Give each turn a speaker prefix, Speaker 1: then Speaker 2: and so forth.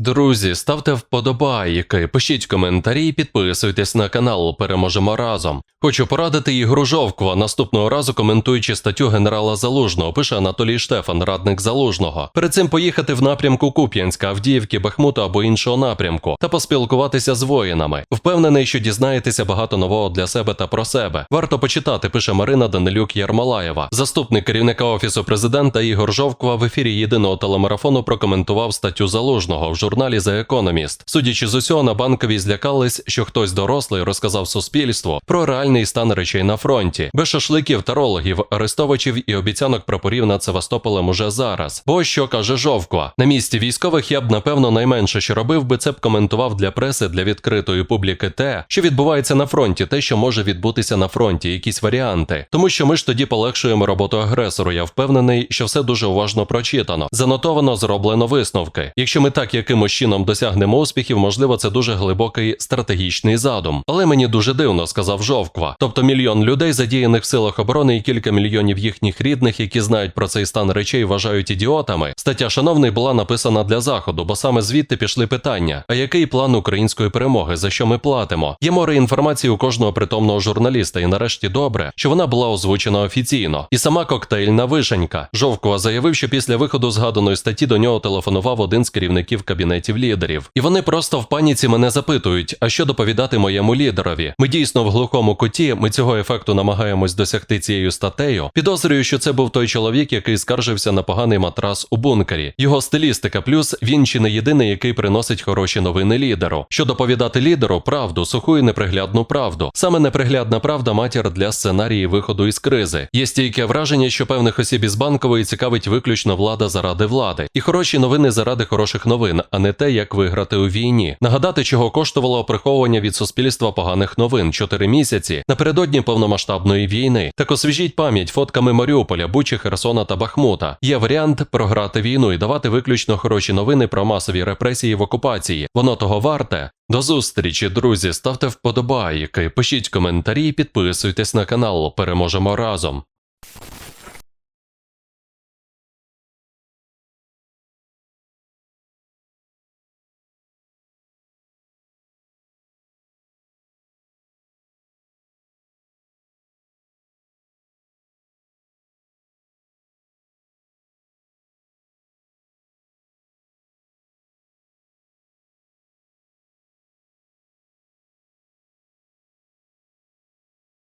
Speaker 1: Друзі, ставте вподобайки, пишіть коментарі, підписуйтесь на канал. Переможемо разом. Хочу порадити Ігору Жовква наступного разу, коментуючи статтю генерала Залужного, пише Анатолій Штефан, радник Залужного. Перед цим поїхати в напрямку Куп'янська, Авдіївки, Бахмута або іншого напрямку та поспілкуватися з воїнами. Впевнений, що дізнаєтеся багато нового для себе та про себе. Варто почитати, пише Марина Данилюк Ярмолаєва. Заступник керівника офісу президента Ігор Жовква в ефірі єдиного телемарафону прокоментував статтю Залужного журналі The Economist. Судячи з усього, на банковій злякались, що хтось дорослий розказав суспільству про реальний стан речей на фронті, без шашликів, тарологів, арестовичів і обіцянок прапорів над Севастополем уже зараз. Бо що каже Жовква? На місці військових я б напевно найменше, що робив би це б коментував для преси для відкритої публіки те, що відбувається на фронті, те, що може відбутися на фронті, якісь варіанти. Тому що ми ж тоді полегшуємо роботу агресору. Я впевнений, що все дуже уважно прочитано, занотовано, зроблено висновки. Якщо ми так якимось чином досягнемо успіхів, можливо, це дуже глибокий стратегічний задум. Але мені дуже дивно, сказав Жовква. Тобто мільйон людей, задіяних в силах оборони, і кілька мільйонів їхніх рідних, які знають про цей стан речей, вважають ідіотами. Стаття шановний була написана для заходу, бо саме звідти пішли питання: а який план української перемоги, за що ми платимо? Є море інформації у кожного притомного журналіста, і нарешті добре, що вона була озвучена офіційно. І сама коктейльна вишенька. Жовкова заявив, що після виходу згаданої статті до нього телефонував один з керівників кабінетів лідерів. І вони просто в паніці мене запитують: а що доповідати моєму лідерові? Ми дійсно в глухому куті. Ми цього ефекту намагаємось досягти цією статтею. Підозрюю, що це був той чоловік, який скаржився на поганий матрас у бункері. Його стилістика, плюс він чи не єдиний, який приносить хороші новини лідеру. Що доповідати лідеру правду, суху і неприглядну правду. Саме неприглядна правда матір для сценарії виходу із кризи. Є стійке враження, що певних осіб із банкової цікавить виключно влада заради влади, і хороші новини заради хороших новин, не те, як виграти у війні. Нагадати, чого коштувало приховування від суспільства поганих новин 4 місяці напередодні повномасштабної війни. Так освіжіть пам'ять фотками Маріуполя, Бучі, Херсона та Бахмута. Є варіант програти війну і давати виключно хороші новини про масові репресії в окупації. Воно того варте. До зустрічі, друзі. Ставте вподобайки, пишіть коментарі, підписуйтесь на канал. Переможемо разом.